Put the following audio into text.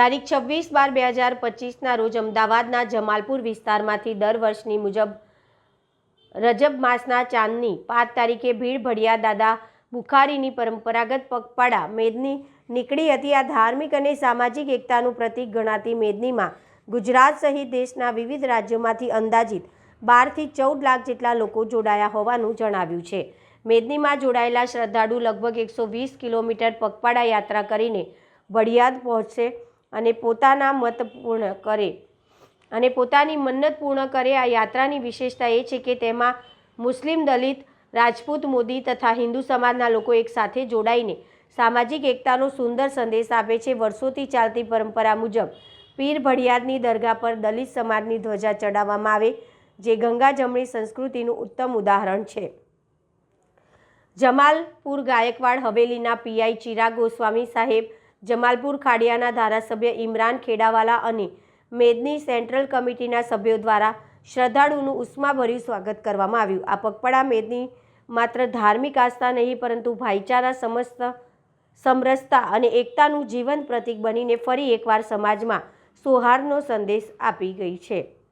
તારીખ છવ્વીસ બાર બે હજાર પચીસના રોજ અમદાવાદના જમાલપુર વિસ્તારમાંથી દર વર્ષની મુજબ રજબ માસના ચાંદની પાંચ તારીખે ભીડ ભડિયા દાદા બુખારીની પરંપરાગત પગપાળા મેદની નીકળી હતી. આ ધાર્મિક અને સામાજિક એકતાનું પ્રતીક ગણાતી મેદનીમાં ગુજરાત સહિત દેશના વિવિધ રાજ્યોમાંથી અંદાજિત બારથી ચૌદ લાખ જેટલા લોકો જોડાયા હોવાનું જણાવ્યું છે. મેદનીમાં જોડાયેલા શ્રદ્ધાળુ લગભગ એકસો વીસ કિલોમીટર પગપાળા યાત્રા કરીને ભડિયાદ પહોંચશે. અને પોતાના મત પૂર્ણ કરે. અને પોતાની મન્નત પૂર્ણ કરે. આ યાત્રાની વિશેષતા એ છે કે તેમાં મુસ્લિમ દલિત, રાજપૂત મોદી તથા હિન્દુ સમાજના લોકો એક સાથે જોડાઈને સામાજિક એકતાનો સુંદર સંદેશ આપે છે. વર્ષોથી ચાલતી પરંપરા મુજબ પીર ભડિયાદની દરગાહ પર દલિત સમાજની ધ્વજા ચડાવવામાં આવે, જે ગંગા જમણી સંસ્કૃતિનું ઉત્તમ ઉદાહરણ છે. જમાલપુર ગાયકવાડ હવેલીના પીઆઈ ચિરાગ ગોસ્વામી સાહેબ જમાલપુર ખાડિયાના ધારાસભ્ય ઇમરાન ખેડાવાલા અને મેદની સેન્ટ્રલ કમિટીના સભ્યો દ્વારા શ્રદ્ધાળુનું ઉષ્માભર્યું સ્વાગત કરવામાં આવ્યું. આ પગપળા મેદની માત્ર ધાર્મિક આસ્થા નહીં, પરંતુ ભાઈચારા, સમસ્ત સમરસતા અને એકતાનું જીવંત પ્રતીક બનીને ફરી એકવાર સમાજમાં સૌહાર્દનો સંદેશ આપી ગઈ છે.